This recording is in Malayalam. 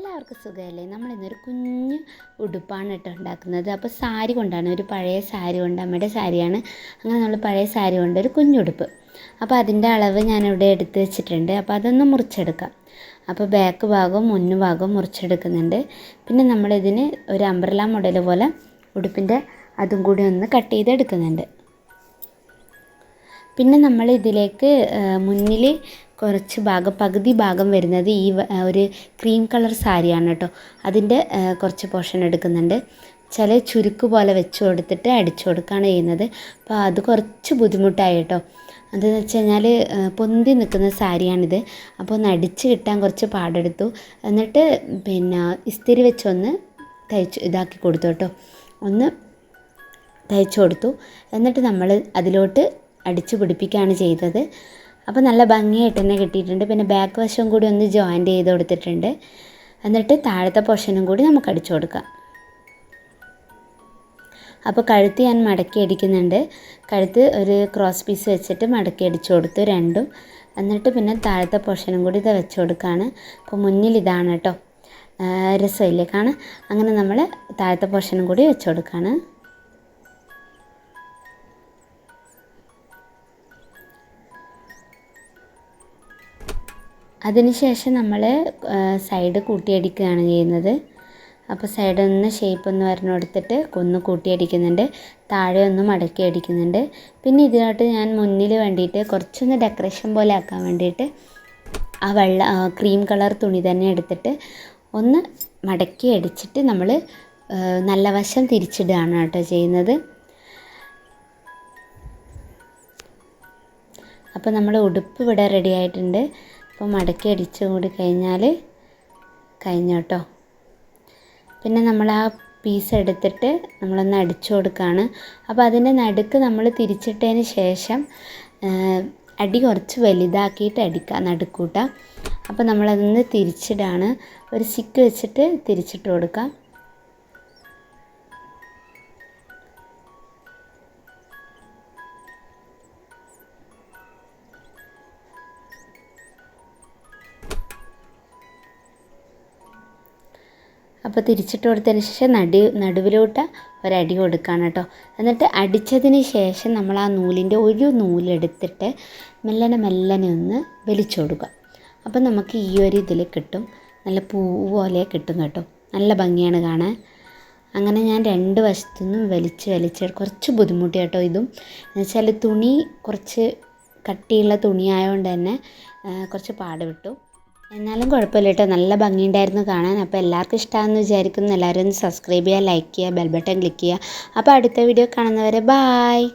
എല്ലാവർക്കും സുഖമല്ലേ? നമ്മളിന്നൊരു കുഞ്ഞ് ഉടുപ്പാണ് കേട്ടോ ഉണ്ടാക്കുന്നത്. അപ്പോൾ സാരി കൊണ്ടാണ്. ഒരു പഴയ സാരി കൊണ്ട് അമ്മയുടെ സാരിയാണ്. അങ്ങനെ നമ്മൾ പഴയ സാരി കൊണ്ട് ഒരു കുഞ്ഞുടുപ്പ് അപ്പോൾ അതിന്റെ അളവ് ഞാനിവിടെ എടുത്ത് വെച്ചിട്ടുണ്ട്. അപ്പോൾ അതൊന്ന് മുറിച്ചെടുക്കാം. അപ്പോൾ ബാക്ക് ഭാഗവും മുന്നു ഭാഗവും മുറിച്ചെടുക്കുന്നുണ്ട്. പിന്നെ നമ്മളിതിന് ഒരു അംബ്രല മോഡൽ പോലെ ഉടുപ്പിന്റെ അതും കൂടി ഒന്ന് കട്ട് ചെയ്തെടുക്കുന്നുണ്ട്. പിന്നെ നമ്മൾ ഇതിലേക്ക് മുന്നിൽ കുറച്ച് ഭാഗം പകുതി ഭാഗം വരുന്നത് ഈ ഒരു ക്രീം കളർ സാരിയാണ് കേട്ടോ. അതിന്റെ കുറച്ച് പോർഷൻ എടുക്കുന്നുണ്ട്. ചില ചുരുക്ക് പോലെ വെച്ച് കൊടുത്തിട്ട് അടിച്ചു കൊടുക്കുകയാണ് ചെയ്യുന്നത്. അപ്പോൾ അത് കുറച്ച് ബുദ്ധിമുട്ടായി കേട്ടോ. അതെന്ന് വെച്ച് കഴിഞ്ഞാൽ പൊന്തി നിൽക്കുന്ന സാരിയാണിത്. അപ്പോൾ ഒന്ന് അടിച്ച് കിട്ടാൻ കുറച്ച് പാടെടുത്തു. എന്നിട്ട് പിന്നെ ഇസ്തിരി വെച്ചൊന്ന് തയ്ച്ച് ഇതാക്കി കൊടുത്തു കേട്ടോ. ഒന്ന് തയ്ച്ചു കൊടുത്തു. എന്നിട്ട് നമ്മൾ അതിലോട്ട് അടിച്ചു പിടിപ്പിക്കുകയാണ് ചെയ്തത്. അപ്പോൾ നല്ല ഭംഗിയായിട്ട് തന്നെ കിട്ടിയിട്ടുണ്ട്. പിന്നെ ബാക്ക് വശവും കൂടി ഒന്ന് ജോയിന്റ് ചെയ്ത് കൊടുത്തിട്ടുണ്ട്. എന്നിട്ട് താഴത്തെ പോർഷനും കൂടി നമുക്ക് അടിച്ചു കൊടുക്കാം. അപ്പോൾ കഴുത്ത് ഞാൻ മടക്കി അടിക്കുന്നുണ്ട്. കഴുത്ത് ഒരു ക്രോസ് പീസ് വെച്ചിട്ട് മടക്കി അടിച്ചു കൊടുത്തു രണ്ടും. എന്നിട്ട് പിന്നെ താഴത്തെ പോർഷനും കൂടി ഇത് വെച്ച് കൊടുക്കുകയാണ് അപ്പോൾ മുന്നിൽ ഇതാണ് കേട്ടോ. രസമില്ലേ കാണാൻ? അങ്ങനെ നമ്മൾ താഴത്തെ പോർഷനും കൂടി വെച്ച് കൊടുക്കുകയാണ് അതിനുശേഷം നമ്മൾ സൈഡ് കൂട്ടിയടിക്കുകയാണ് ചെയ്യുന്നത്. അപ്പോൾ സൈഡ് ഒന്ന് ഷേപ്പ് ഒന്ന് വരണം എടുത്തിട്ട് ഒന്ന് കൂട്ടിയടിക്കുന്നുണ്ട്. താഴെ ഒന്ന് മടക്കി അടിക്കുന്നുണ്ട്. പിന്നെ ഇതിനോട്ട് ഞാൻ മുന്നിൽ വേണ്ടിയിട്ട് കുറച്ചൊന്ന് ഡെക്കറേഷൻ പോലെ ആക്കാൻ വേണ്ടിയിട്ട് ആ വെള്ള ക്രീം കളർ തുണി തന്നെ എടുത്തിട്ട് ഒന്ന് മടക്കി അടിച്ചിട്ട് നമ്മൾ നല്ല വശം തിരിച്ചിടുകയാണ് കേട്ടോ ചെയ്യുന്നത്. അപ്പോൾ നമ്മൾ ഉടുപ്പ് ഇവിടെ റെഡി ആയിട്ടുണ്ട്. അപ്പോൾ മടക്കി അടിച്ചു കൂടി കഴിഞ്ഞാൽ കഴിഞ്ഞു കേട്ടോ. പിന്നെ നമ്മൾ ആ പീസ് എടുത്തിട്ട് നമ്മളൊന്ന് അടിച്ചു കൊടുക്കുകയാണ് അപ്പോൾ അതിന്റെ നടുക്ക് നമ്മൾ തിരിച്ചിട്ടതിന് ശേഷം അടി കുറച്ച് വലുതാക്കിയിട്ട് അടിക്കുക നടുക്കൂട്ട. അപ്പോൾ നമ്മളതൊന്ന് തിരിച്ചിടാണ്. ഒരു സിക്ക് വെച്ചിട്ട് തിരിച്ചിട്ട് കൊടുക്കാം. അപ്പോൾ തിരിച്ചിട്ട് കൊടുത്തതിന് ശേഷം നടു നടുവിലോട്ട് ഒരടി കൊടുക്കുകയാണ് കേട്ടോ. എന്നിട്ട് അടിച്ചതിന് ശേഷം നമ്മൾ ആ നൂലിന്റെ ഒരു നൂലെടുത്തിട്ട് മെല്ലനെ മെല്ലനെ ഒന്ന് വലിച്ചു കൊടുക്കുക. അപ്പം നമുക്ക് ഈ ഒരു ഇതിൽ കിട്ടും. നല്ല പൂ പോലെ കിട്ടും കേട്ടോ. നല്ല ഭംഗിയാണ് കാണാൻ. അങ്ങനെ ഞാൻ രണ്ട് വശത്തു നിന്നും വലിച്ച് വലിച്ച് കുറച്ച് ബുദ്ധിമുട്ടി കേട്ടോ ഇതും. എന്നുവെച്ചാൽ തുണി കുറച്ച് കട്ടിയുള്ള തുണിയായതുകൊണ്ട് തന്നെ കുറച്ച് പാട് വിട്ടു എന്നാലും കുഴപ്പമില്ല കേട്ടോ. നല്ല ഭംഗിയുണ്ടായിരുന്നു കാണാൻ. അപ്പോൾ എല്ലാവർക്കും ഇഷ്ടമാണെന്ന് വിചാരിക്കുന്നു. എല്ലാവരും ഒന്ന് സബ്സ്ക്രൈബ് ചെയ്യുക ലൈക്ക് ചെയ്യുക ബെൽ ബട്ടൺ ക്ലിക്ക് ചെയ്യുക. അപ്പോൾ അടുത്ത വീഡിയോ കാണുന്നവരെ ബായ്